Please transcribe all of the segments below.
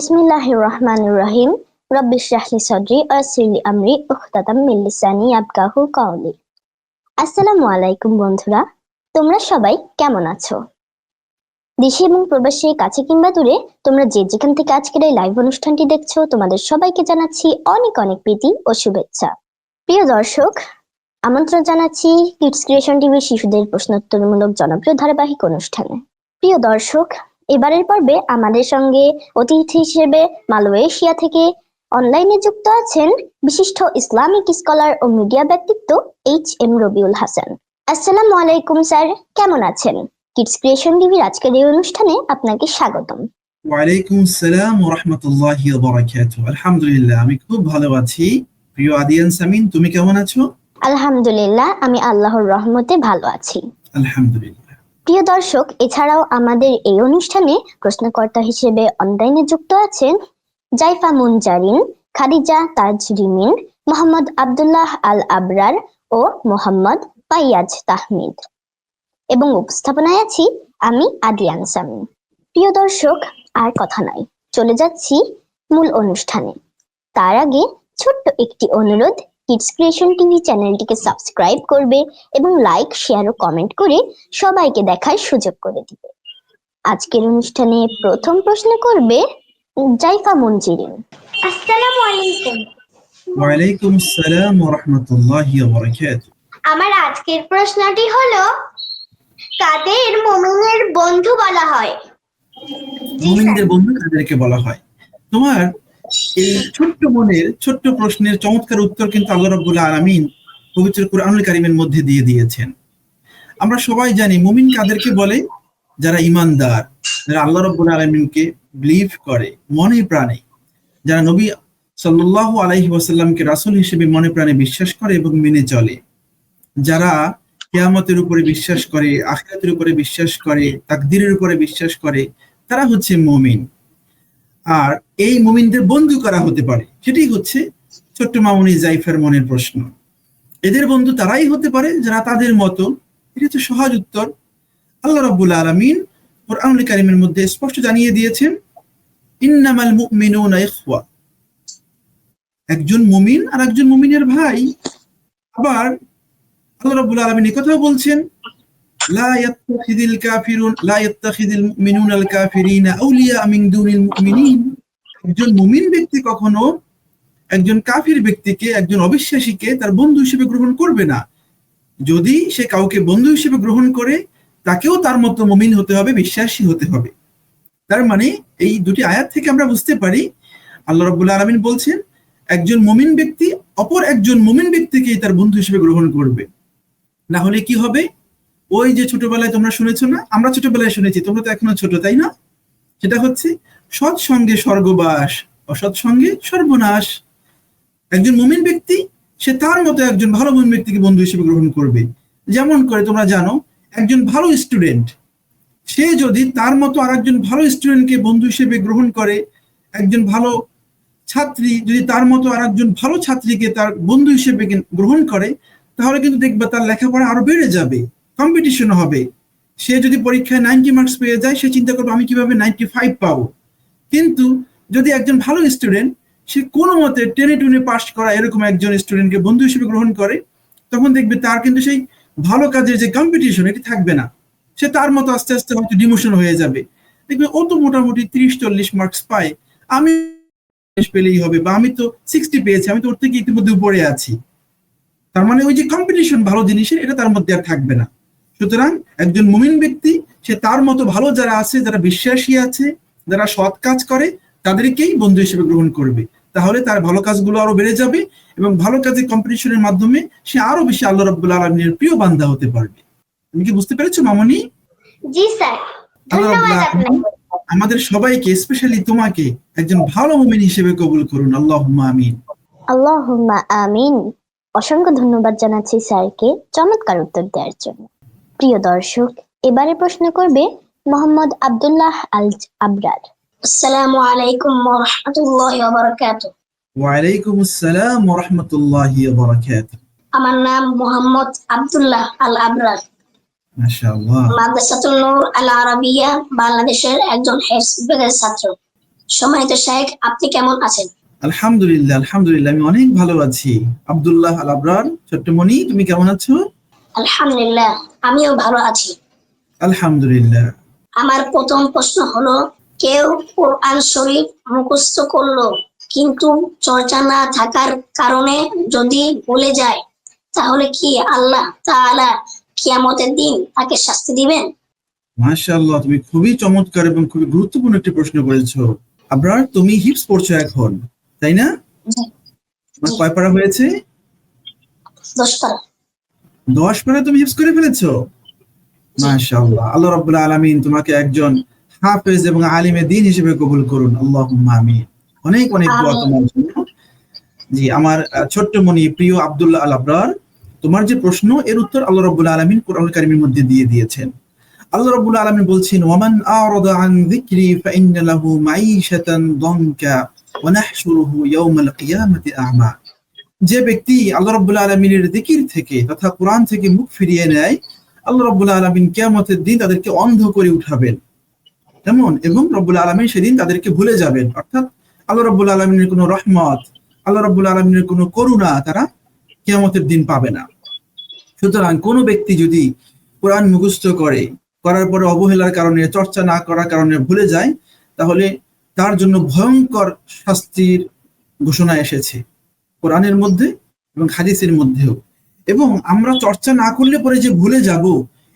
বিসমিল্লাহির রহমানির রহিম রব্বি ইশরাহলি সাদরি ওয়া আমরি উখতাতাম মিন লিসানি ইয়াফকাহু কাওলি। আসসালামু আলাইকুম বন্ধুরা, তোমরা সবাই কেমন আছো? দেশে এবং প্রবাসী কাছে কিংবা দূরে তোমরা যে যেখান থেকে আজকের এই লাইভ অনুষ্ঠানটি দেখছ, তোমাদের সবাইকে জানাচ্ছি অনেক অনেক প্রীতি ও শুভেচ্ছা। প্রিয় দর্শক, আমন্ত্রণ জানাচ্ছি কিডস ক্রিয়েশন টিভির শিশুদের প্রশ্নোত্তরমূলক জনপ্রিয় ধারাবাহিক অনুষ্ঠানে। প্রিয় দর্শক এবারের পর্বে আমাদের সঙ্গে অতিথি হিসেবে মালয়েশিয়া থেকে অনলাইনে যুক্ত আছেন বিশিষ্ট ইসলামিক স্কলার ও মিডিয়া ব্যক্তিত্ব এইচ এম রবিউল হাসান। আসসালামু আলাইকুম স্যার। কেমন আছেন? কিডস ক্রিয়েশন টিভির আজকের এই অনুষ্ঠানে আপনাকে স্বাগতম। ওয়ালাইকুম আসসালাম ওয়া রাহমাতুল্লাহি ওয়া বারাকাতুহু। আলহামদুলিল্লাহ আমি খুব ভালো আছি। প্রিয় আদিয়ান সামিন তুমি কেমন আছো? আলহামদুলিল্লাহ আমি আল্লাহর রহমতে ভালো আছি। আলহামদুলিল্লাহ। প্রিয় দর্শক, এছাড়াও আমাদের এই অনুষ্ঠানে প্রশ্নকর্তা হিসেবে অনলাইনে যুক্ত আছেন জাইফা মুনজারিন, খাদিজা তাজ রিমিন মোহাম্মদ আবদুল্লাহ আল আবরার ও মোহাম্মদ পাইয়াজ তাহমিদ। এবং উপস্থাপনায় আছি আমি আদিয়ান সামিন। প্রিয় দর্শক, আর কথা নাই। চলে যাচ্ছি মূল অনুষ্ঠানে। তার আগে ছোট্ট একটি অনুরোধ কিডস ক্রিয়েশন টিভি চ্যানেলটিকে সাবস্ক্রাইব করবে এবং লাইক শেয়ার ও কমেন্ট করে সবাইকে দেখার সুযোগ করে দিবে। আজকের অনুষ্ঠানে প্রথম প্রশ্ন করবে জাইফা মঞ্জিরিন। আসসালামু আলাইকুম। ওয়ালাইকুম আসসালাম ওয়া রাহমাতুল্লাহি ওয়া বারাকাতুহু আমার আজকের প্রশ্নটি হলো কাদের মুমিনের বন্ধু বলা হয়? মুমিনদের বন্ধু কাদেরকে বলা হয়? তোমার এই ছোট্ট মনের, ছোট্ট প্রশ্নের চমৎকার উত্তর কিন্তু আল্লাহ রাব্বুল আলামিন পবিত্র কুরআনুল কারীমের মধ্যে দিয়ে দিয়েছেন। আমরা সবাই জানি মুমিন কাদেরকে বলে? যারা ইমানদার যারা আল্লাহ রাব্বুল আলামিনকে বিলিভ করে, মনে প্রাণে। যারা নবী সাল্লাল্লাহু আলাইহি ওয়াসাল্লামকে রাসূল হিসেবে মনে প্রাণে বিশ্বাস করে এবং মেনে চলে। যারা কেয়ামতের উপরে বিশ্বাস করে, আখিরাতের উপরে বিশ্বাস করে, তাকদিরের উপরে বিশ্বাস করে, তারা হচ্ছে মুমিন। আর এই মুমিনদের বন্ধু করা হতে পারে। সেটাই হচ্ছে ছোট্ট মামুনি জাইফার মনের প্রশ্ন। এদের বন্ধু তারাই হতে পারে যারা তাদের মতো। এটা হচ্ছে সহজ উত্তর। আল্লাহ রাব্বুল আলামিন কোরআনুল কারীমের মধ্যে স্পষ্ট জানিয়ে দিয়েছেন, ইন্নামাল মুমিনুনা ইখওয়া। একজন মুমিন আর একজন মুমিনের ভাই। আবার আল্লাহ রাব্বুল আলামিন কথাও বলছেন ইয়াত্তাখিদিল কাফিরুন লা ইয়াত্তাখিদিল মুমিনুনা আল কাফিরিনা আউলিয়া মিন দুনিল মুমিনিন একজন মুমিন ব্যক্তি কখনো একজন কাফির ব্যক্তিকে, একজন অবিশ্বাসীকে তার বন্ধু হিসেবে গ্রহণ করবে না। যদি সে কাউকে বন্ধু হিসেবে গ্রহণ করে, তাকেও তার মতো মুমিন হতে হবে, বিশ্বাসী হতে হবে। তার মানে এই দুটি আয়াত থেকে আমরা বুঝতে পারি, আল্লাহ রাব্বুল আলামিন বলছেন, একজন মুমিন ব্যক্তি অপর একজন মুমিন ব্যক্তিকে তার বন্ধু হিসেবে গ্রহণ করবে। না হলে কি হবে? ওই যে ছোটবেলায় তোমরা শুনেছো না? আমরা ছোটবেলায় শুনেছি, তোমরা তো এখনও ছোট, তাই না? সেটা হচ্ছে সৎ সঙ্গে স্বর্গবাস অসৎ সঙ্গে সর্বনাশ। একজন মুমিন ব্যক্তি, সে তার মতো একজন ভালো মুমিন ব্যক্তিকে বন্ধু হিসেবে গ্রহণ করবে। যেমন করে তোমরা জানো, একজন ভালো স্টুডেন্ট সে যদি তার মতো আর একজন ভালো স্টুডেন্টকে বন্ধু হিসেবে গ্রহণ করে, একজন ভালো ছাত্রী যদি তার মতো আর একজন ভালো ছাত্রীকে তার বন্ধু হিসেবে গ্রহণ করে, তাহলে কিন্তু দেখবে তার লেখাপড়া আরও বেড়ে যাবে। কম্পিটিশন হবে। সে যদি পরীক্ষায় নাইনটি মার্কস পেয়ে যায়, সে চিন্তা করবে, আমি কীভাবে নাইনটি ফাইভ পাবো? কিন্তু যদি একজন ভালো স্টুডেন্ট সে কোনো মতে টেনে টুনে পাস করা এরকম একজন স্টুডেন্টকে বন্ধু হিসেবে গ্রহণ করে, তখন দেখবে তার কিন্তু সেই ভালো কাজের যে কম্পিটিশন এটি থাকবে না। সে তার মতো আস্তে আস্তে হয়তো ডিমোশন হয়ে যাবে। দেখবে ও তো মোটামুটি ত্রিশ, চল্লিশ মার্কস পায়। আমি পেলেই হবে বা আমি তো সিক্সটি পেয়েছি, আমি তো ওর থেকে ইতিমধ্যে উপরে আছি। তার মানে ওই যে কম্পিটিশন ভালো জিনিসের, এটা তার মধ্যে আর থাকবে না। সুতরাং একজন মুমিন ব্যক্তি সে তার মতো ভালো যারা আছে যারা বিশ্বাসী আছে যারা সৎ কাজ করে তাদেরকেই বন্ধু হিসেবে গ্রহণ করবে। তাহলে তার ভালো কাজগুলো আরও বেড়ে যাবে এবং ভালো কাজের কম্পিটিশনের মাধ্যমে সে আরও বেশি আল্লাহ রাব্বুল আলমিনের প্রিয় বান্দা হতে পারবে। তুমি কি বুঝতে পেরেছ মামনি? জি স্যার। আল্লাহ আমাদের সবাইকে স্পেশালি তোমাকে একজন ভালো মুমিন হিসেবে কবুল করুন। আল্লাহ আমিন। আল্লাহুম্মা আমিন। অসংখ্য ধন্যবাদ জানাচ্ছি স্যারকে চমৎকার উত্তর দেওয়ার জন্য। প্রিয় দর্শক এবারে প্রশ্ন করবে মোহাম্মদ আব্দুল্লাহ আল আবরার। আসসালামু আলাইকুম ওয়া রাহমাতুল্লাহি ওয়া বারাকাতুহু ওয়ালাইকুম আসসালাম ওয়া রাহমাতুল্লাহি ওয়া বারাকাতুহু আমার নাম মোহাম্মদ আব্দুল্লাহ আল আবরার। মাশাআল্লাহ। মাদ্রাসাতুল নূর আল আরাবিয়া বাংলাদেশের একজন হেফজ ছাত্র। সম্মানিত শেখ আপনি কেমন আছেন? আলহামদুলিল্লাহ আলহামদুলিল্লাহ আমি অনেক ভালো আছি। আব্দুল্লাহ আল আবরার ছোট্টমণি তুমি কেমন আছো? আলহামদুলিল্লাহ আমিও ভালো আছি। আলহামদুলিল্লাহ। আমার প্রথম প্রশ্ন হলো কেউ কোরআন শরীফ মুখস্থ করল কিন্তু চর্চা না থাকার কারণে যদি ভুলে যায় তাহলে কি আল্লাহ তাআলা কিয়ামতের দিন তাকে শাস্তি দিবেন? মাশাআল্লাহ তুমি খুবই চমৎকার এবং খুবই গুরুত্বপূর্ণ একটি প্রশ্ন করেছ। আবরার তুমি হিপস পড়ছো এখন তাই না? কয় পারা হয়েছে? দশ পারা দশ পারা তুমি হিপস করে ফেলেছো? মাশাআল্লাহ। আল্লাহ রাব্বুল আলামিন তোমাকে একজন হাফেজ এবং আলিমে দিন হিসেবে কবুল করুন। আল্লাহুম্মা আমিন। অনেক অনেক দোয়া তোমার জন্য। জি আমার ছোট্ট মনি প্রিয় আব্দুল্লাহ আল আবরার তোমার যে প্রশ্ন এর উত্তর আল্লাহ রাব্বুল আলামিন কারীমের মধ্যে দিয়ে দিয়েছেন। আল্লাহ রাব্বুল আলামিন বলছেন ওয়ামান আরাদা আন যিকরি ফাইন্না লাহু মাঈশাতান দানকা ওয়া নাহশুরুহু ইয়াওমাল কিয়ামাতি আ'মা। যে ব্যক্তি আল্লাহ রাব্বুল আলামিনের দিকির থেকে তথা কোরআন থেকে মুখ ফিরিয়ে নেয়, আল্লাহ রাব্বুল আলামিন কিয়ামতের দিন তাদেরকে অন্ধ করে উঠাবেন। তেমন এবং রব্বুল আলামিন সেদিন তাদেরকে ভুলে যাবেন। অর্থাৎ আল্লাহ রাব্বুল আলামিনের কোনো রহমত, আল্লাহ রাব্বুল আলামিনের কোনো করুণা তারা কিয়ামতের দিন পাবে না। সুতরাং কোনো ব্যক্তি যদি কোরআন মুখস্থ করে, করার পরে অবহেলার কারণে, চর্চা না করার কারণে ভুলে যায়, তাহলে তার জন্য ভয়ঙ্কর শাস্তির ঘোষণা এসেছে। কোরআনের মধ্যে এবং হাদিসের মধ্যেও। এবং আমরা চর্চা না করলে পরে যে ভুলে যাব,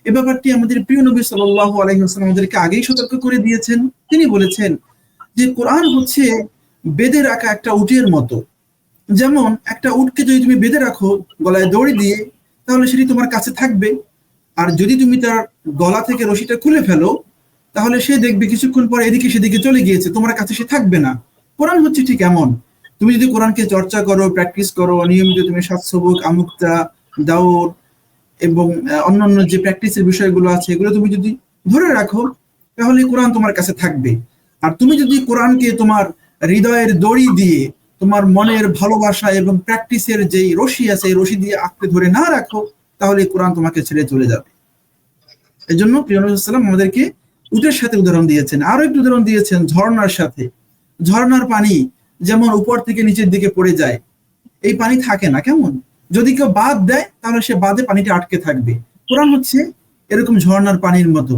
এ ব্যাপারটি আমাদের প্রিয় নবী সাল্লাল্লাহু আলাইহি আমাদেরকে আগেই সতর্ক করে দিয়েছেন। তিনি বলেছেন যে কোরআন হচ্ছে বেঁধে রাখা একটা উটের মতো। যেমন একটা উটকে যদি তুমি বেঁধে রাখো, গলায় দড়ি দিয়ে, তাহলে সেটি তোমার কাছে থাকবে। আর যদি তুমি তার গলা থেকে রশিটা খুলে ফেলো, তাহলে সে দেখবে কিছুক্ষণ পর এদিকে সেদিকে চলে গিয়েছে, তোমার কাছে সে থাকবে না। কোরআন হচ্ছে ঠিক এমন। তুমি যদি কোরআনকে চর্চা করো প্র্যাকটিস করো নিয়মিত তুমি সাতসবক আমুক্তা দাউর এবং অন্যান্য যে প্র্যাকটিসের বিষয়গুলো আছে, এগুলো তুমি যদি ধরে রাখো, তাহলে কোরআন তোমার কাছে থাকবে। আর তুমি যদি কোরআনকে তোমার হৃদয়ের দড়ি দিয়ে, তোমার মনের ভালোবাসা এবং প্র্যাকটিসের যেই রশি আছে, এই রশি দিয়ে আঁকড়ে ধরে না রাখো, তাহলে কোরআন তোমাকে ছেড়ে চলে যাবে। এই জন্য প্রিয় নবী সাল্লাম আমাদেরকে উটের সাথে উদাহরণ দিয়েছেন। আরও একটু উদাহরণ দিয়েছেন ঝর্ণার সাথে। ঝর্ণার পানি যেমন উপর থেকে নিচের দিকে পড়ে যায়, এই পানি থাকে না, কেমন? যদি কেউ বাদ দেয়, তাহলে সে বাদে পানিটা আটকে থাকবে। কোরআন হচ্ছে এরকম ঝর্ণার পানির মতো।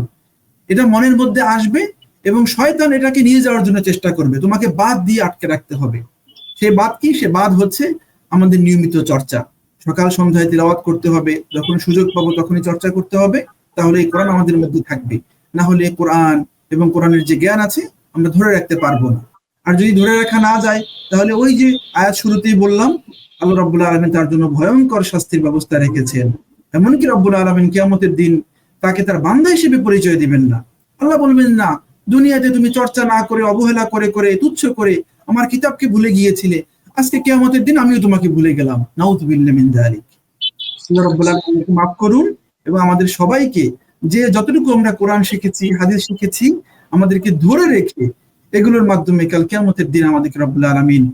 এটা মনের মধ্যে আসবে এবং শয়তান এটাকে নিয়ে যাওয়ার জন্য চেষ্টা করবে। তোমাকে বাদ দিয়ে আটকে রাখতে হবে। সে বাদ কি? সে বাদ হচ্ছে আমাদের নিয়মিত চর্চা। সকাল সন্ধ্যায় তিলাওয়াত করতে হবে, যখন সুযোগ পাবো তখনই চর্চা করতে হবে, তাহলে এই কোরআন আমাদের মধ্যে থাকবে। না হলে কোরআন এবং কোরআনের যে জ্ঞান আছে, আমরা ধরে রাখতে পারব না। আর যদি ধরে রাখা না যায়, তাহলে ওই যে আয়াত শুরুতেই বললাম, আল্লাহ রাব্বুল আলামিন তার জন্য ভয়ঙ্কর শাস্তির ব্যবস্থা রেখেছেন। এমনকি রব্বুল আলামিন কিয়ামতের দিন তাকে তার বান্দা হিসেবে পরিচয় দিবেন না। আল্লাহ বলবেন, না, দুনিয়াতে তুমি চর্চা না করে, অবহেলা করে করে, তুচ্ছ করে আমার কিতাবকে ভুলে গিয়েছিলে। আজকে কিয়ামতের দিন আমিও তোমাকে ভুলে গেলাম। মাফ করুন এবং আমাদের সবাইকে যে যতটুকু আমরা কোরআন শিখেছি, হাদিস শিখেছি, আমাদেরকে ধরে রেখে এগুলোর মাধ্যমে কাল কিয়ামতের দিন আমাদেরকে রব্বুল আলামিন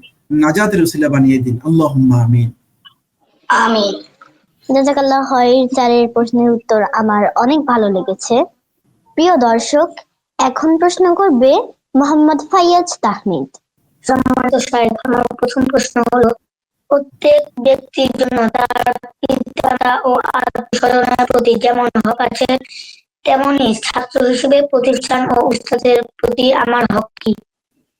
নাজাতের উসিলা বানিয়ে দিন। আল্লাহুম্মা আমিন। আমিন। জাজাকাল্লাহ হয় চারের প্রশ্নের উত্তর আমার অনেক ভালো লেগেছে। প্রিয় দর্শক এখন প্রশ্ন করবে মোহাম্মদ ফাইয়াজ তাহমিদ। সম্মানিত সাহেব আমার প্রথম প্রশ্ন হলো প্রত্যেক ব্যক্তির জন্য তার পিতা ও আত্মীয় প্রতি যেমন হক আছে? তেমনি ছাত্র হিসেবে প্রতিষ্ঠান ও উস্তাদের প্রতি আমার হক কি?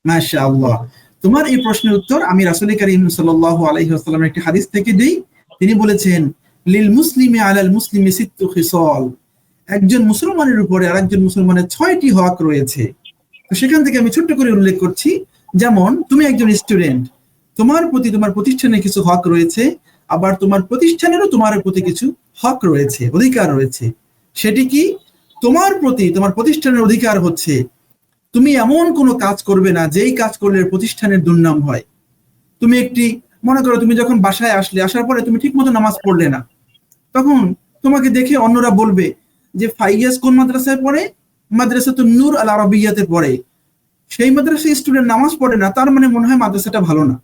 মাশাআল্লাহ। তোমার এই প্রশ্নের উত্তর আমি রাসূল করিম সাল্লাল্লাহু আলাইহি ওয়াসাল্লামের একটি হাদিস থেকে দেই। তিনি বলেছেন, লিল মুসলিমি আলাল মুসলিমি সিত্তু খিসাল। একজন মুসলমানের উপরে আরেকজন মুসলমানের ছয়টি হক রয়েছে। তো সেখান থেকে আমি ছোট্ট করে উল্লেখ করছি, যেমন, তুমি একজন স্টুডেন্ট, তোমার প্রতি তোমার প্রতিষ্ঠানে কিছু হক রয়েছে, আবার তোমার প্রতিষ্ঠানেরও তোমার প্রতি কিছু হক রয়েছে, অধিকার রয়েছে। সেটি কি? তোমার প্রতি, তোমার প্রতিষ্ঠানের অধিকার হচ্ছে, তুমি এমন কোনো কাজ করবে না যেই কাজ করলে প্রতিষ্ঠানের দুর্নাম হয়। তুমি একটি, মনে করো তুমি যখন বাসায় আসলে, আসার পরে তুমি ঠিক মতো নামাজ পড়লে না, তখন তোমাকে দেখে অন্যরা বলবে যে, ফাইয়াজ কোন মাদ্রাসায় পড়ে? মাদ্রাসা তো নূর আল আরবিয়াতে পড়ে। সেই মাদ্রাসায় স্টুডেন্ট নামাজ পড়ে না, তার মানে মনে হয় মাদ্রাসাটা ভালো না।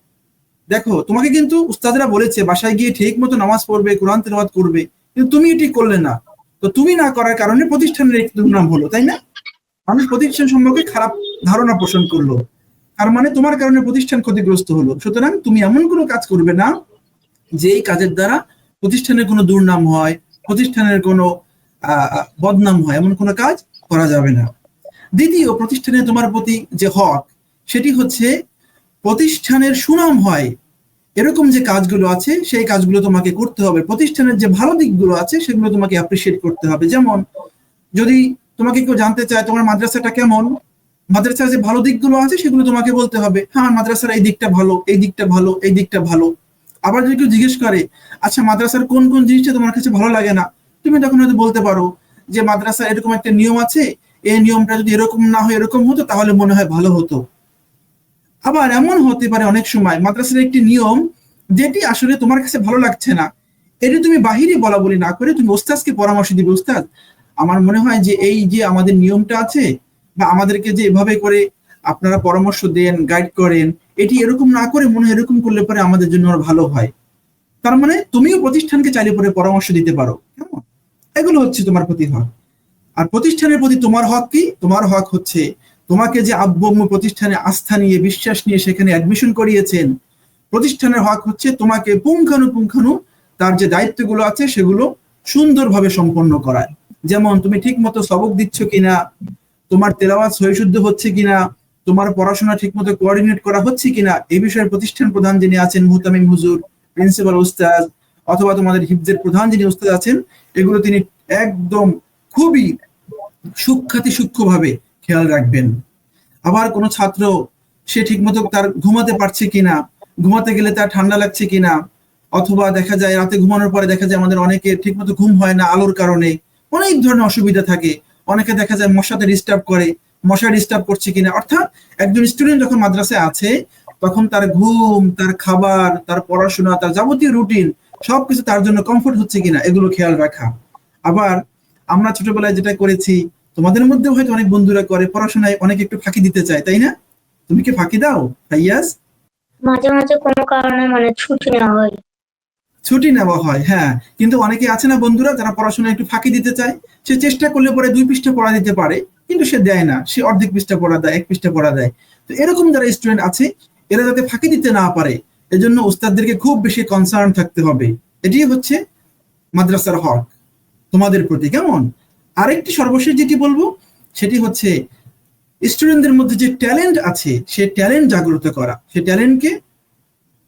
দেখো, তোমাকে কিন্তু উস্তাদরা বলেছে, বাসায় গিয়ে ঠিক মতো নামাজ পড়বে, কোরআন তেলাওয়াত করবে। কিন্তু তুমি এটি করলে না। তো তুমি না করার কারণে প্রতিষ্ঠানের একটি দুর্নাম হলো, তাই না? মানুষ প্রতিষ্ঠান সম্পর্কে খারাপ ধারণা পোষণ করল। তার মানে তোমার কারণে প্রতিষ্ঠান ক্ষতিগ্রস্ত হলো। সুতরাং তুমি এমন কোনো কাজ করবে না যে এই কাজের দ্বারা প্রতিষ্ঠানের কোনো দুর্নাম হয়, প্রতিষ্ঠানের কোনো বদনাম হয়, এমন কোনো কাজ করা যাবে না। দ্বিতীয়, প্রতিষ্ঠানে তোমার প্রতি যে হক, সেটি হচ্ছে প্রতিষ্ঠানের সুনাম হয় এরকম যে কাজগুলো আছে, সেই কাজগুলো তোমাকে করতে হবে। প্রতিষ্ঠানের যে ভালো দিকগুলো আছে, সেগুলো তোমাকে অ্যাপ্রিসিয়েট করতে হবে। যেমন, যদি তোমাকে কেউ জানতে চায় তোমার মাদ্রাসাটা কেমন, মাদ্রাসার যে ভালো দিকগুলো আছে, সেগুলো তোমাকে বলতে হবে হ্যাঁ মাদ্রাসার এই দিকটা ভালো, এই দিকটা ভালো, এই দিকটা ভালো। আবার যদি কেউ জিজ্ঞেস করে আচ্ছা মাদ্রাসার কোন কোন জিনিসটা তোমার কাছে ভালো লাগে না? তুমি তখন হয়তো বলতে পারো যে, মাদ্রাসার এরকম একটা নিয়ম আছে, এই নিয়মটা যদি এরকম না হয়, এরকম হতো, তাহলে মনে হয় ভালো হতো। আবার এমন হতে পারে অনেক সময় মাদ্রাসার একটি নিয়ম যেটি আসলে তোমার কাছে ভালো লাগছে না, এটি তুমি বাহিরে বলা বলি না করে তুমি ওস্তাদকে পরামর্শ দিবে, ওস্তাদ, আমার মনে হয় যে এই যে আমাদের নিয়মটা আছে বা আমাদেরকে যে এভাবে করে আপনারা পরামর্শ দেন গাইড করেন, এটি এরকম না করে মনে এরকম করলে পরে আমাদের জন্য ভালো হয়। তার মানে তুমিও প্রতিষ্ঠানকে চাইলে পরে পরামর্শ দিতে পারো, কেমন? এগুলো হচ্ছে তোমার প্রতি হক আর প্রতিষ্ঠানের প্রতি তোমার হক কি? তোমার হক হচ্ছে তোমাকে যে আব্বু প্রতিষ্ঠানে আস্থা নিয়ে, বিশ্বাস নিয়ে সেখানে অ্যাডমিশন করিয়েছেন, প্রতিষ্ঠানের হক হচ্ছে তোমাকে পুঙ্খানুপুঙ্খানু তার যে দায়িত্বগুলো আছে সেগুলো সুন্দরভাবে সম্পন্ন করায়। যেমন, তুমি ঠিক মতো সবক দিচ্ছ কিনা, তোমার তেলাওয়াত সহিশুদ্ধ হচ্ছে কিনা, তোমার পড়াশোনা ঠিক মতো কোঅর্ডিনেট করা হচ্ছে কিনা এই বিষয়ে প্রতিষ্ঠান প্রধান যিনি আছেন, মুহতামিম হুজুর প্রিন্সিপাল উস্তাদ অথবা তোমাদের হিফজের প্রধান যিনি উস্তাদ আছেন, এগুলো তিনি একদম খুবই সূক্ষাতি সূক্ষ্মভাবে খেয়াল রাখবেন। আবার কোনো ছাত্র, সে ঠিকমতো তার ঘুমাতে পারছে কিনা, ঘুমাতে গেলে তার ঠান্ডা লাগছে কিনা, অথবা দেখা যায় রাতে ঘুমানোর পরে দেখা যায় আমাদের অনেকে ঠিকমতো ঘুম হয় না আলোর কারণে, অনেক ধরনের অসুবিধা থাকে। অনেকে দেখা যায় মশাতে ডিস্টার্ব করে মশা ডিস্টার্ব করছে কিনা। অর্থাৎ একজন স্টুডেন্ট যখন মাদ্রাসায় আছে, তখন তার ঘুম, তার খাবার, তার পড়াশোনা, তার যাবতীয় রুটিন সবকিছু তার জন্য কমফোর্ট হচ্ছে কিনা, এগুলো খেয়াল রাখা। আবার আমরা ছোটবেলায় যেটা করেছি তোমাদের মধ্যেও হয়তো অনেক বন্ধুরা করে পড়াশোনায় অনেক একটু ফাঁকি দিতে চায় তাই না? তুমি কি ফাঁকি দাও ফাইয়াস মাঝে মাঝে কোনো কারণে মানে ছুটি নেওয়া হয়। ছুটি নেওয়া হয় হ্যাঁ। কিন্তু অনেকে আছে না বন্ধুরা যারা পড়াশোনায় একটু ফাঁকি দিতে চায়। সে চেষ্টা করলে পরে দুই পৃষ্ঠা পড়া দিতে পারে কিন্তু সে দেয় না। সে অর্ধেক পৃষ্ঠা পড়া দেয় এক পৃষ্ঠা পড়া দেয়। তো এরকম যারা স্টুডেন্ট আছে এরা যাতে ফাঁকি দিতে না পারে এজন্য উস্তাদদেরকে খুব বেশি কনসার্ন থাকতে হবে। এটি হচ্ছে মাদ্রাসার হক তোমাদের প্রতি কেমন? আরেকটি সর্বশেষ যেটি বলব, সেটি হচ্ছে স্টুডেন্টদের মধ্যে যে ট্যালেন্ট আছে, সে ট্যালেন্ট জাগ্রত করা। সে ট্যালেন্টকে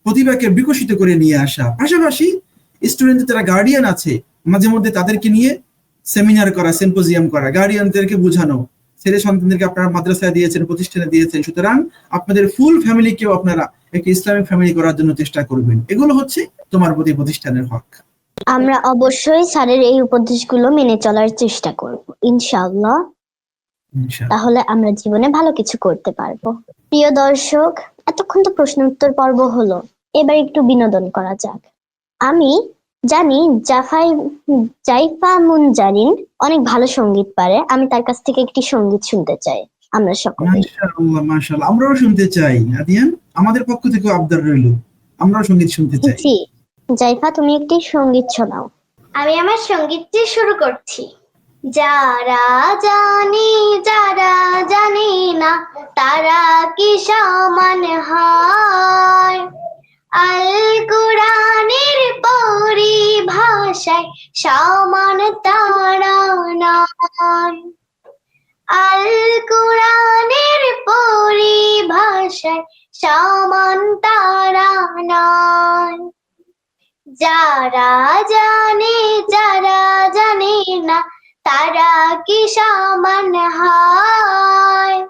প্রতিভাকে বিকশিত করে নিয়ে আসা। পাশাপাশি স্টুডেন্টদের যারা গার্ডিয়ান আছে, মাঝে মধ্যে তাদেরকে নিয়ে সেমিনার করা সিম্পোজিয়াম করা গার্ডিয়ানদেরকে বোঝানো। ছেলে সন্তানদেরকে আপনারা মাদ্রাসায় দিয়েছেন, প্রতিষ্ঠানে দিয়েছেন, সুতরাং আপনাদের ফুল ফ্যামিলিকেও আপনারা একটি ইসলামিক ফ্যামিলি করার জন্য চেষ্টা করবেন। এগুলো হচ্ছে তোমার প্রতি প্রতিষ্ঠানের হক। আমরা অবশ্যই স্যারের এই উপদেশগুলো মেনে চলার চেষ্টা করব ইনশাআল্লাহ। তাহলে আমরা জীবনে ভালো কিছু করতে পারব। প্রিয় দর্শক এতক্ষণ তো প্রশ্ন উত্তর পর্ব হলো। এবার একটু বিনোদন করা যাক। আমি জানি জাফাই জাইফা মুনজারিন অনেক ভালো সংগীত পারে। আমি তার কাছ থেকে একটি সংগীত শুনতে চাই। আমরা সকলে। মাশাআল্লাহ মাশাআল্লাহ। আমরাও শুনতে চাই আদিয়ান। আমাদের পক্ষ থেকে আবদার রইল। আমরাও সংগীত শুনতে চাই। জাইফা, তুমি একটি সংগীত শোনাও। আমি আমার সঙ্গীতটি শুরু করছি। যারা জানে যারা জানে না, তারা কি সমান হয়? আল কোরআনের পরিভাষায় সমান তারা নয়। আল কোরআনের পরিভাষায় সমান তারা নয়। যারা জানে যারা জানে না, তারা কি সমান হয়?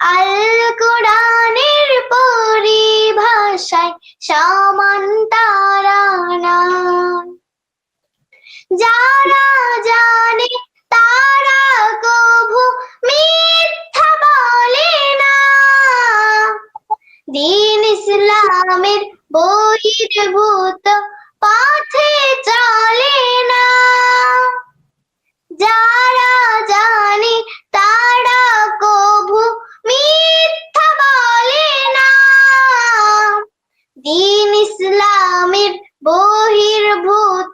আল কোরআনের পরিভাষায় সমান তারা নয়। যারা জানে, তারা কভু মিথ্যা বলে না। দিন ইসলামের বহির্ভূত পথে চলে না। যারা জানে তারা কভু মিথ্যা বলে না। দিন ইসলামের বহির্ভূত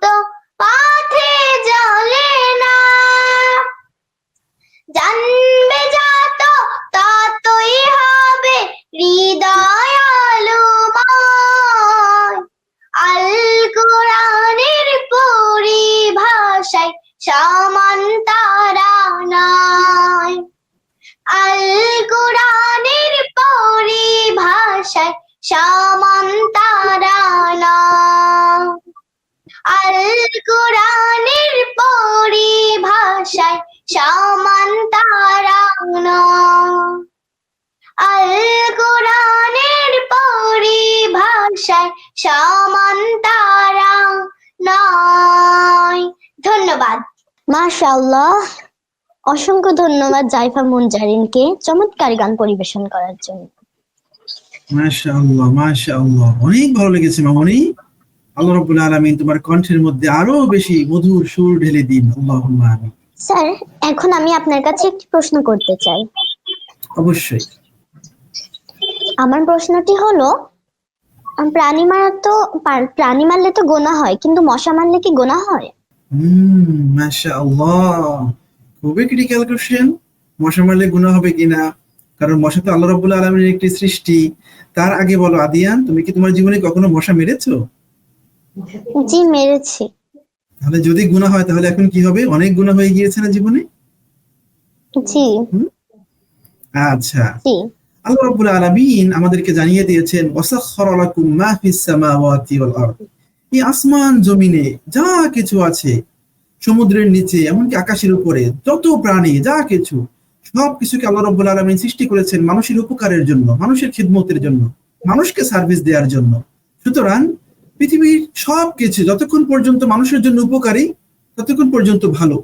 অসংখ্য ধন্যবাদ জাইফা মুনজারিনকে চমৎকার গান পরিবেশন করার জন্য। মাশাআল্লাহ মাশাআল্লাহ। অনেক ভালো লেগেছে মামনি আল্লাহ রাব্বুল আলামিন তোমার কণ্ঠের মধ্যে আরও বেশি মধুর সুর ঢেলে দিন। আল্লাহুম্মা আমিন। স্যার এখন আমি আপনার কাছে একটি প্রশ্ন করতে চাই। অবশ্যই। আমার প্রশ্নটি হলো প্রাণী মারা তো প্রাণী মারলে তো গোনা হয় কিন্তু মশা মারলে কি গোনা হয়? হুম মাশাআল্লাহ। খুবই ক্রিটিক্যাল কোশ্চেন মশা মারলে গুনাহ হবে কিনা? কারণ মশা তো আল্লাহ রাব্বুল আলামিনের একটি সৃষ্টি। তার আগে বলো আদিয়ান তুমি কি তোমার জীবনে কখনো মশা মেরেছো? জি মেরেছি। তাহলে যদি গুনাহ হয় তাহলে এখন কি হবে? অনেক গুনাহ হয়ে গিয়েছে না জীবনে? জি। আচ্ছা। আল্লাহ রাব্বুল আলামিন আমাদেরকে জানিয়ে দিয়েছেন ওয়াসাখখারা লাকুম মা ফিস সামাওয়াতি ওয়াল আরদ। এই আসমান জমিনে যা কিছু আছে সমুদ্রের নিচে, এমনকি আকাশের উপরে, যত প্রাণী, যা কিছু, সব কিছুকে আল্লাহ রাব্বুল আলামিন সৃষ্টি করেছেন মানুষের উপকারের জন্য, মানুষের খিদমতের জন্য, মানুষকে সার্ভিস দেওয়ার জন্য। সুতরাং পৃথিবীর সব কিছু, যতক্ষণ পর্যন্ত মানুষের জন্য উপকারী, ততক্ষণ পর্যন্ত ভালো।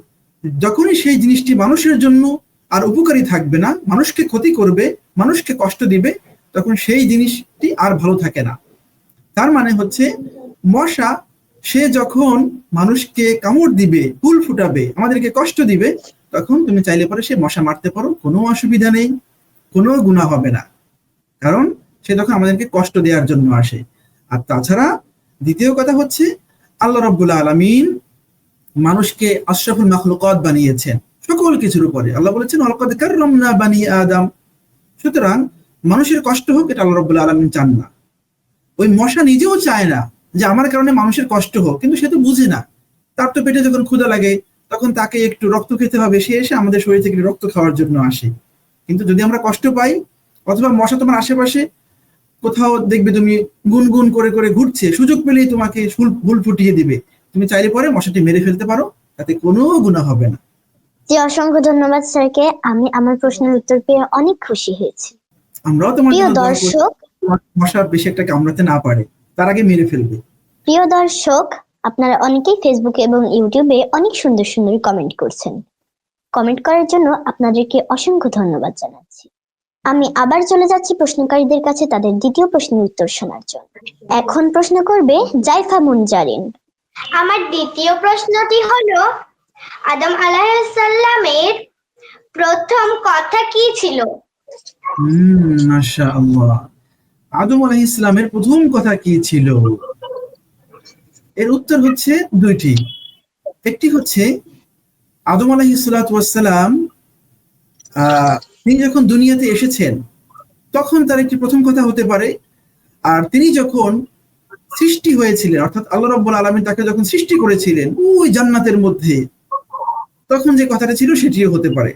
যখনই সেই জিনিসটি মানুষের জন্য আর উপকারী থাকবে না, মানুষকে ক্ষতি করবে, মানুষকে কষ্ট দিবে, তখন সেই জিনিসটি আর ভালো থাকে না। তার মানে হচ্ছে মশা সে যখন মানুষকে কামড় দিবে, ফুল ফুটাবে, আমাদেরকে কষ্ট দিবে, তখন তুমি চাইলে পরে সে মশা মারতে পারো, কোনো অসুবিধা নেই, কোনো গুণা হবে না। কারণ সে তখন আমাদেরকে কষ্ট দেওয়ার জন্য আসে। আর তাছাড়া দ্বিতীয় কথা হচ্ছে, আল্লাহ রাব্বুল আলামিন মানুষকে আশরাফুল মাখলুকাত বানিয়েছেন, সকল কিছুর উপরে। আল্লাহ বলেছেন অলকাদ কাররামনা বানি আদম। সুতরাং মানুষের কষ্ট হোক, এটা আল্লাহ রাব্বুল আলামিন চান না। ওই মশা নিজেও চায় না যে আমার কারণে মানুষের কষ্ট হোক কিন্তু সে তো বুঝে না। তার তো পেটে যখন ক্ষুধা লাগে তখন তাকে একটু রক্ত খেতে হবে সে এসে আমাদের শরীর থেকে রক্ত খাওয়ার জন্য আসে। কিন্তু যদি আমরা কষ্ট পাই অথবা মশা তোমার আশেপাশে কোথাও দেখবে তুমি গুনগুন করে করে ঘুরছে সুযোগ পেলেই তোমাকে ফুল ফুল ফুটিয়ে দিবে। তুমি চাইলে পরে মশাটি মেরে ফেলতে পারো তাতে কোনো গুণা হবে না। জি অসংখ্য ধন্যবাদ স্যারকে। আমি আমার প্রশ্নের উত্তর পেয়ে অনেক খুশি হয়েছি। আমরাও তোমার দর্শক তোমার মশা বেশি একটা কামড়াতে না পারে। তার আগে মেরে ফেলবে। প্রিয় দর্শক আপনারা অনেকেই ফেসবুকে এবং ইউটিউবে অনেক সুন্দর সুন্দর কমেন্ট করছেন। কমেন্ট করার জন্য আপনাদেরকে অসংখ্য ধন্যবাদ জানাচ্ছি। আমি আবার চলে যাচ্ছি প্রশ্নকারীদের কাছে তাদের দ্বিতীয় প্রশ্নের উত্তর শোনার জন্য। এখন প্রশ্ন করবে জাইফা মুনজারিন। আমার দ্বিতীয় প্রশ্নটি হলো আদম আলাহিসাল্লামের প্রথম কথা কি ছিল? হুম মাশা আল্লাহ আদম আলাহ ইসলামের প্রথম কথা কি ছিল? এর উত্তর হচ্ছে দুইটি। একটি হচ্ছে আদম আলাহ আহ তিনি যখন দুনিয়াতে এসেছেন, তখন তার একটি প্রথম কথা হতে পারে। আর তিনি যখন সৃষ্টি হয়েছিলেন, অর্থাৎ আল্লাহ রব্বুল আলমী তাকে যখন সৃষ্টি করেছিলেন, ওই জান্নাতের মধ্যে, তখন যে কথাটা ছিল সেটিও হতে পারে।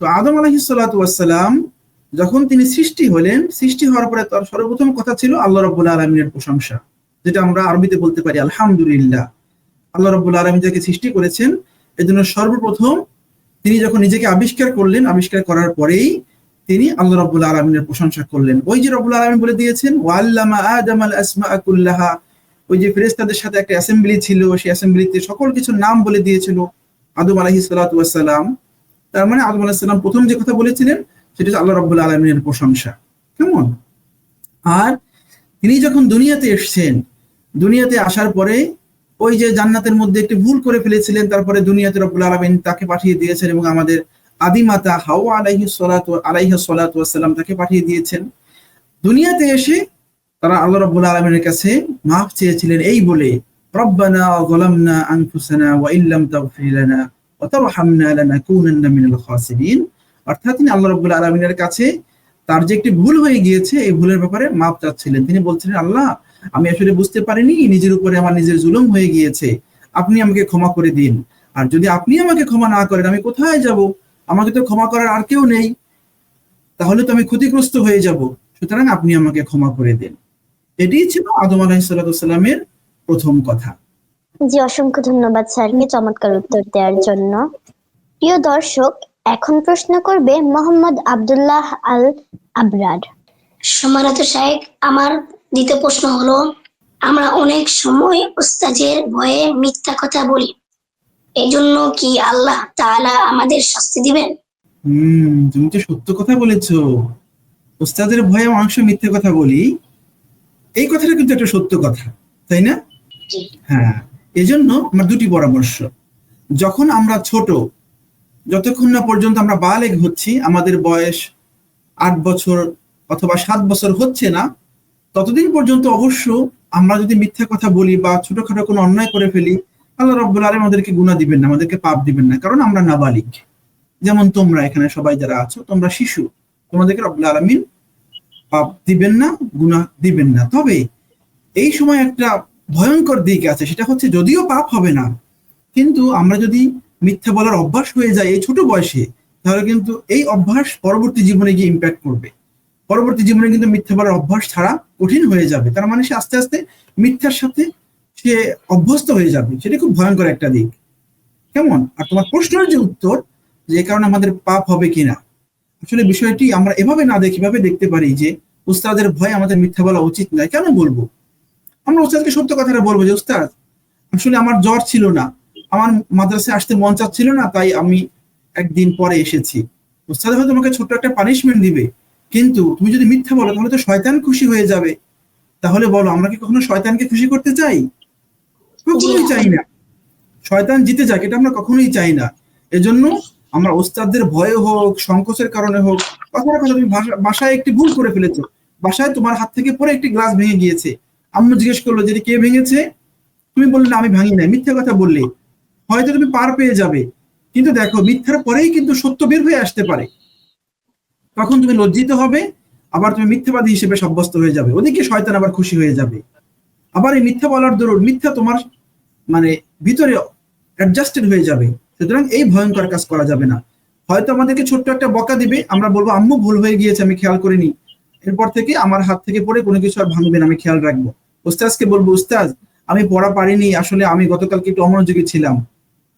তো আদম আলহিসাল্লাম যখন তিনি সৃষ্টি হলেন, সৃষ্টি হওয়ার পরে তার সর্বপ্রথম কথা ছিল আল্লাহ রব্বুল আলমিনের প্রশংসা, যেটা আমরা আরবিতে বলতে পারি আলহামদুলিল্লাহ। আল্লাহ রব্বুল আলমী যাকে সৃষ্টি করেছেন, এজন্য সর্বপ্রথম তিনি যখন নিজেকে আবিষ্কার করলেন, আবিষ্কার করার পরেই তিনি আল্লাহ রব্বুল আলমিনের প্রশংসা করলেন। ওই যে রব্বুল আলমিন বলে দিয়েছেন, ওয়াল্লামা ওই যে ফেরেস্তাদের সাথে একটা অ্যাসেম্বলি ছিল, সেই অ্যাসেম্বলিতে সকল কিছুর নাম বলে দিয়েছিল আদম আলাহি তার মানে আদম আলাহিসাল্লাম প্রথম যে কথা বলেছিলেন সেটা হচ্ছে আল্লাহ রব্বুল আলমিনের প্রশংসা। কেমন? আর তিনি যখন দুনিয়াতে এসছেন, দুনিয়াতে আসার পরে ওই যে জান্নাতের মধ্যে একটি ভুল করে ফেলেছিলেন, তারপরে দুনিয়াতে রব্বুল আলমিন তাকে পাঠিয়ে দিয়েছেন এবং আমাদের আদিমাতা হাও আলাইহি সলাত, আলাইহ সলাত সালাম তাকে পাঠিয়ে দিয়েছেন। দুনিয়াতে এসে তারা আল্লাহ রব্বুল আলমের কাছে মাফ চেয়েছিলেন এই বলে, রব্বানা গলামনা অর্থাৎ তিনি আল্লাহ রব্বুল আলমিনের কাছে তার যে একটি ভুল হয়ে গিয়েছে, এই ভুলের ব্যাপারে মাপ চাচ্ছিলেন। তিনি বলছিলেন, আল্লাহ, আমি আসলে বুঝতে পারিনি, নিজের উপরে আমার নিজের জুলুম হয়ে গিয়েছে। আপনি আমাকে ক্ষমা করে দিন। আর যদি আপনি আমাকে ক্ষমা না করেন, আমি কোথায় যাব? আমাকে তো ক্ষমা করার আর কেউ নেই। তাহলে তো আমি ক্ষতিগ্রস্ত হয়ে যাব। সুতরাং আপনি আমাকে ক্ষমা করে দেন। এটিই ছিল আদম আলাহিসাল্লামের প্রথম কথা। জি, অসংখ্য ধন্যবাদ স্যারকে চমৎকার উত্তর দেওয়ার জন্য। প্রিয় দর্শক এখন প্রশ্ন করবে মোহাম্মদ আব্দুল্লাহ আল আবরার সম্মানিত সাহেব আমার দ্বিতীয় প্রশ্ন হলো আমরা অনেক সময় উস্তাজের ভয়ে মিথ্যা কথা বলি। এই জন্য কি আল্লাহ তাআলা আমাদের শাস্তি দিবেন? হম তুমি তো সত্য কথা বলেছ। ওস্তাদের ভয়ে অংশ মিথ্যে কথা বলি। এই কথাটা কিন্তু একটা সত্য কথা তাই না? হ্যাঁ এজন্য আমার দুটি পরামর্শ। যখন আমরা ছোট যতক্ষণ না পর্যন্ত আমরা বালেগ হচ্ছি, আমাদের বয়স আট বছর অথবা সাত বছর হচ্ছে না, ততদিন পর্যন্ত অবশ্য আমরা যদি মিথ্যা কথা বলি বা ছোটখাটো কোনো অন্যায় করে ফেলি, আল্লাহ রব্বুল আলম আমাদেরকে গুণা দিবেন না, আমাদেরকে পাপ দিবেন না, কারণ আমরা নাবালিক। যেমন তোমরা এখানে সবাই যারা আছো, তোমরা শিশু, তোমাদেরকে রব্বুল আলমিন পাপ দিবেন না গুণা দিবেন না। তবে এই সময় একটা ভয়ঙ্কর দিক আছে, সেটা হচ্ছে যদিও পাপ হবে না, কিন্তু আমরা যদি মিথ্যা বলার অভ্যাস হয়ে যায় এই ছোট বয়সে, তাহলে কিন্তু এই অভ্যাস পরবর্তী জীবনে গিয়ে ইম্প্যাক্ট করবে। পরবর্তী জীবনে কিন্তু মিথ্যা বলার অভ্যাস ছাড়া কঠিন হয়ে যাবে। তার মানে সে আস্তে আস্তে মিথ্যার সাথে সে অভ্যস্ত হয়ে যাবে। সেটা খুব ভয়ঙ্কর একটা দিক। কেমন? আর তোমার প্রশ্নের যে উত্তর, যে কারণে আমাদের পাপ হবে কিনা? আসলে বিষয়টি আমরা এভাবে না দেখি এভাবে দেখতে পারি যে উস্তাদের ভয় আমাদের মিথ্যা বলা উচিত নয়। কেন বলব? আমরা উস্তাদকে সত্য কথাটা বলব যে, উস্তাদ, আসলে আমার জ্বর ছিল না। আমার মাদ্রাসায় আসতে মন চাচ্ছিল না, তাই আমি একদিন পরে এসেছি। উস্তাদ হয়তো তোমাকে ছোট্ট একটা পানিশমেন্ট দিবে। কিন্তু তুমি যদি মিথ্যা বলো, তাহলে তো শয়তান খুশি হয়ে যাবে। তাহলে বলো, আমরা কি কখনো শয়তানকে খুশি করতে চাই? কখনোই চাই না। শয়তান জিতে যাক, এটা আমরা কখনোই চাই না। এজন্য আমরা ওস্তাদদের ভয়ে হোক, সংকোচের কারণে হোক, কথার কথা তুমি বাসায় একটি ভুল করে ফেলেছো। বাসায় তোমার হাত থেকে পরে একটি গ্লাস ভেঙে গিয়েছে। আম্মু জিজ্ঞেস করল যে কে ভেঙেছে? তুমি বললে আমি ভাঙি নাই। মিথ্যা কথা বললে। হয়তো তুমি পার পেয়ে যাবে। কিন্তু দেখো, মিথ্যার পরেই কিন্তু সত্য বের হয়ে আসতে পারে। তখন তুমি লজ্জিত হবে, আবার তুমি মিথ্যাবাদী হিসেবে সাব্যস্ত হয়ে যাবে। ওদিকে শয়তান আবার খুশি হয়ে যাবে। আবার এই মিথ্যা বলার দরুন, মিথ্যা তোমার মানে ভিতরে অ্যাডজাস্টেড হয়ে যাবে। সুতরাং এই ভয়ঙ্কর কাজ করা যাবে না। হয়তো আমাদেরকে ছোট্ট একটা বকা দিবে, আমরা বলব, আম্মু, ভুল হয়ে গিয়েছে, আমি খেয়াল করিনি। এরপর থেকে আমার হাত থেকে পড়ে কোনো কিছু আর ভাঙবে না, আমি খেয়াল রাখব। উস্তাজকে বলব উস্তাজ আমি পড়া পারিনি, আসলে আমি গতকালকে একটু অমনোযোগী ছিলাম।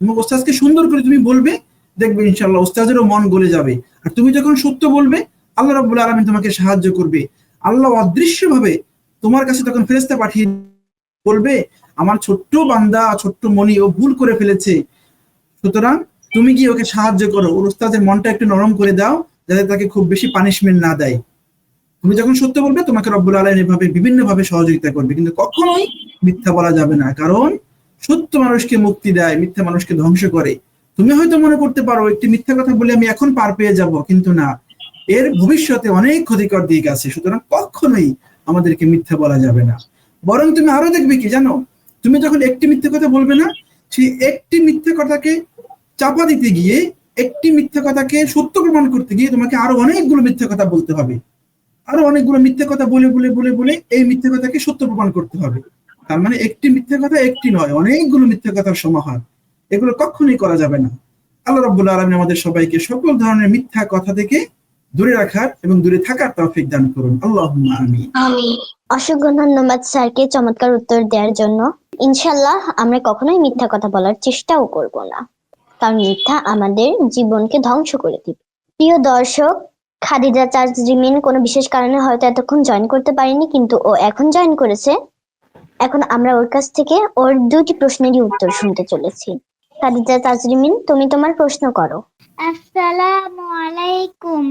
তুমি উস্তাজকে সুন্দর করে তুমি বলবে, দেখবে ইনশাল্লাহ উস্তাজেরও মন গলে যাবে। আর তুমি যখন সত্য বলবে, আল্লাহ রাব্বুল আলামিন তোমাকে সাহায্য করবে। আল্লাহ অদৃশ্যভাবে তোমার কাছে তখন ফেরেস্তা পাঠিয়ে বলবে, আমার ছোট্ট বান্দা, ছোট্ট মনি, ও ভুল করে ফেলেছে। সুতরাং তুমি কি ওকে সাহায্য করো। ওর উস্তাদের মনটা একটু নরম করে দাও, যাতে তাকে খুব বেশি পানিশমেন্ট না দেয়। তুমি যখন সত্য বলবে, তোমাকে রব্বুল আলামিন এভাবে বিভিন্নভাবে সহযোগিতা করবে। কিন্তু কখনোই মিথ্যা বলা যাবে না। কারণ সত্য মানুষকে মুক্তি দেয়, মিথ্যা মানুষকে ধ্বংস করে। তুমি হয়তো মনে করতে পারো, একটি মিথ্যা কথা বলে আমি এখন পার পেয়ে যাব, কিন্তু না। এর ভবিষ্যতে অনেক ক্ষতিকর দিক আছে, সুতরাং কখনোই আমাদেরকে মিথ্যা বলা যাবে না। বরং তুমি আরও দেখবে কি জানো? তুমি যখন একটি মিথ্যা কথা বলবে না, সেই একটি মিথ্যা কথাকে চাপা দিতে গিয়ে, একটি মিথ্যা কথাকে সত্য প্রমাণ করতে গিয়ে তোমাকে আরও অনেকগুলো মিথ্যা কথা বলতে হবে। আরও অনেকগুলো মিথ্যা কথা বলে বলে বলে বলে এই মিথ্যা কথাকে সত্য প্রমাণ করতে হবে। তার মানে একটি মিথ্যা কথা একটি নয়, অনেকগুলো মিথ্যা কথার সমাহার। এগুলো কখনোই করা যাবে না। আল্লাহ রাব্বুল আলামিন আমাদের সবাইকে সকল ধরনের মিথ্যা কথা থেকে দূরে রাখার এবং দূরে থাকার তৌফিক দান করুন। আমিন। আমি অসংখ্য ধন্যবাদ স্যারকে চমৎকার উত্তর দেওয়ার জন্য। ইনশাল্লাহ আমরা কখনোই মিথ্যা কথা বলার চেষ্টাও করব না। কারণ মিথ্যা আমাদের জীবনকে ধ্বংস করে দিবে। প্রিয় দর্শক, খাদিজা তাজরিমিন কোনো বিশেষ কারণে হয়তো এতক্ষণ জয়েন করতে পারেনি, কিন্তু ও এখন জয়েন করেছে। এখন আমরা ওর কাছ থেকে ওর দুটি প্রশ্নেরই উত্তর শুনতে চলেছি। খাদিজা তাজরিমিন তুমি তোমার প্রশ্ন করো। আসসালামু আলাইকুম।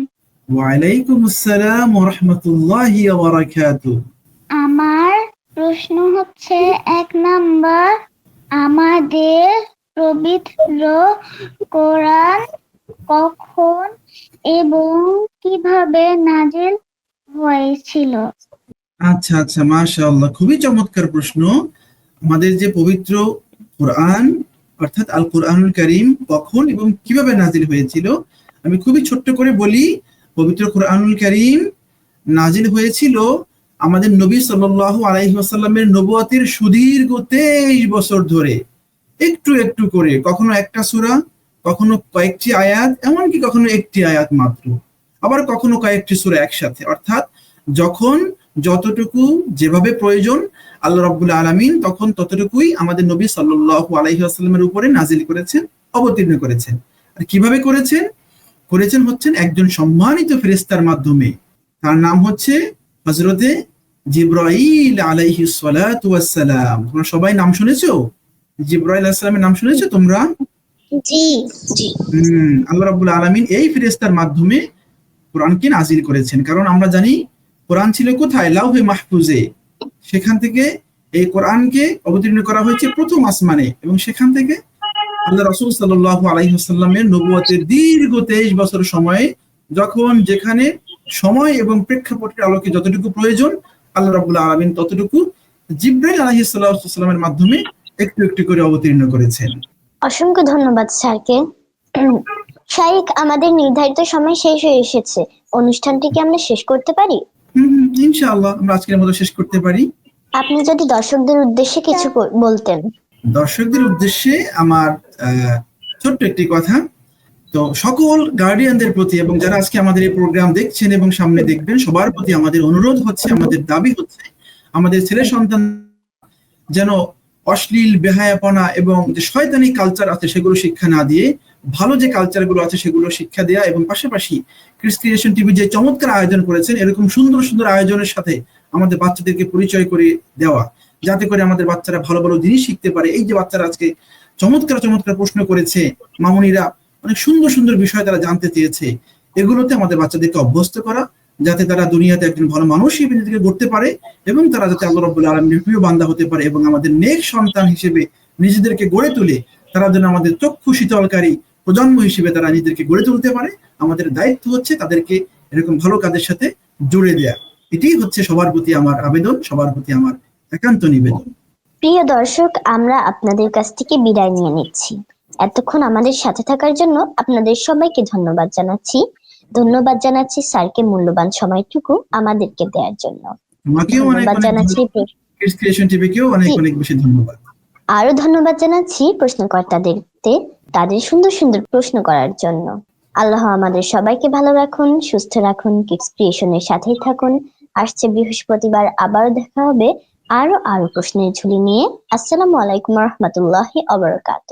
ওয়ালাইকুম আসসালাম ওয়া রাহমাতুল্লাহি ওয়া বারাকাতুহু। আমার প্রশ্ন হচ্ছে এক নাম্বার আমাদের পবিত্র কোরআন কখন এবং কীভাবে নাজিল হয়েছিল? আচ্ছা আচ্ছা মাশাআল্লাহ, খুবই চমৎকার প্রশ্ন। আমাদের যে পবিত্র কোরআন, অর্থাৎ আল কোরআনুল করিম কখন এবং কীভাবে নাজিল হয়েছিল, আমি খুবই ছোট্ট করে বলি, পবিত্র কোরআনুল করিম নাজিল হয়েছিল আমাদের নবী সাল্লাল্লাহু আলাইহি ওয়াসাল্লামের নবুয়তের সুদীর্ঘ তেইশ বছর ধরে। একটু একটু করে, কখনো একটা সূরা, কখনো কয়েকটি আয়াত, এমনকি কখনো একটি আয়াত মাত্র। আবার কখনো কয়েকটি সূরা একসাথে, অর্থাৎ যখন যতটুকু যেভাবে প্রয়োজন আল্লাহ রাব্বুল আলামিন তখন ততটুকুই আমাদের নবী সাল্লাল্লাহু আলাইহি উপরে নাজিল করেছেন অবতীর্ণ করেছেন। আর কীভাবে করেছেন? করেছেন হচ্ছেন একজন সম্মানিত ফেরেশতার মাধ্যমে। তার নাম হচ্ছে হজরতে জিব্রাইল আলাইহিস সালাতু ওয়াস সালাম তোমরা সবাই নাম শুনেছো? জিব্রাইল আলাইহিস সালামের নাম শুনেছো তোমরা? জি। জি। হুম আল্লাহ রাব্বুল আলামিন এই ফেরেশতার মাধ্যমে কোরআনকে নাজিল করেছেন। কারণ আমরা জানি কোরআন ছিল কোথায়? লাউহে মাহফুজে। সেখান থেকে এই কোরআনকে অবতীর্ণ করা হয়েছে প্রথম আসমানে এবং সেখান থেকে আল্লাহ রাসূল সাল্লাল্লাহু আলাইহি ওয়াসাল্লামের নবুয়তের দীর্ঘ 23 বছর সময়ে যখন যেখানে সময় এবং প্রেক্ষাপটের আলোকে যতটুকু প্রয়োজন, আল্লাহ রাব্বুল আলামিন ততটুকু জিব্রাইল আলাইহিস মাধ্যমে একটু একটু করে অবতীর্ণ করেছেন। অসংখ্য ধন্যবাদ, স্যারকে। শাইক আমাদের নির্ধারিত সময় শেষ হয়ে এসেছে। অনুষ্ঠানটি কি আমরা শেষ করতে পারি? ইনশাআল্লাহ আমরা আজকের মতো শেষ করতে পারি। আপনি যদি দর্শকদের উদ্দেশ্যে কিছু বলতেন। দর্শকদের উদ্দেশ্যে আমার ছোট্ট একটি কথা। তো সকল গার্ডিয়ানদের প্রতি এবং যারা আজকে আমাদের এই প্রোগ্রাম দেখছেন এবং সামনে দেখবেন সবার প্রতি আমাদের অনুরোধ হচ্ছে আমাদের দাবি হচ্ছে আমাদের ছেলে সন্তান যেন অশ্লীল বেহায়াপনা এবং যে শয়তানি কালচার আছে সেগুলো শিক্ষা না দিয়ে ভালো যে কালচারগুলো আছে সেগুলো শিক্ষা দেয়া এবং পাশাপাশি ক্রিস ক্রিয়েশন টিভি যে চমৎকার আয়োজন করেছেন, এরকম সুন্দর সুন্দর আয়োজনের সাথে আমাদের বাচ্চাদেরকে পরিচয় করে দেওয়া, যাতে করে আমাদের বাচ্চারা ভালো ভালো জিনিস শিখতে পারে। এই যে বাচ্চারা আজকে চমৎকার চমৎকার প্রশ্ন করেছে, মামুনিরা অনেক সুন্দর সুন্দর বিষয় তারা জানতে চেয়েছে, এগুলোতে আমাদের বাচ্চাদেরকে অভ্যস্ত করা, যাতে তারা দুনিয়াতে একজন ভালো মানুষ হিসেবে গড়তে পারে এবং তারা যাতে আল্লাহ রব্বুল আলমীর প্রিয় বান্দা হতে পারে এবং আমাদের নেক সন্তান হিসেবে নিজেদেরকে গড়ে তুলে তারা যেন আমাদের চক্ষু শীতলকারী প্রজন্ম হিসেবে তারা নিজেদেরকে গড়ে তুলতে পারে। আমাদের দায়িত্ব হচ্ছে তাদেরকে এরকম ভালো কাজের সাথে জুড়ে দেয়া। এটাই হচ্ছে সবার প্রতি আমার আবেদন সবার প্রতি আমার একান্ত নিবেদন। প্রিয় দর্শক আমরা আপনাদের কাছ থেকে বিদায় নিয়ে নিচ্ছি। এতক্ষণ আমাদের সাথে থাকার জন্য আপনাদের সবাইকে ধন্যবাদ জানাচ্ছি। ধন্যবাদ জানাচ্ছি স্যারকে মূল্যবান সময়টুকু আমাদেরকে দেওয়ার জন্য। ধন্যবাদ জানাচ্ছি কিডস ক্রিয়েশন টিভিকেও অনেক অনেক বেশি ধন্যবাদ। আরও ধন্যবাদ জানাচ্ছি প্রশ্নকর্তাদেরকে তাদের সুন্দর সুন্দর প্রশ্ন করার জন্য। আল্লাহ আমাদের সবাইকে ভালো রাখুন, সুস্থ রাখুন কিডস ক্রিয়েশনের সাথেই থাকুন। আসছে বৃহস্পতিবার আবার দেখা হবে আরও আরও প্রশ্নের ঝুলি নিয়ে। আসসালামু আলাইকুম রহমতুল্লাহি অবরকাত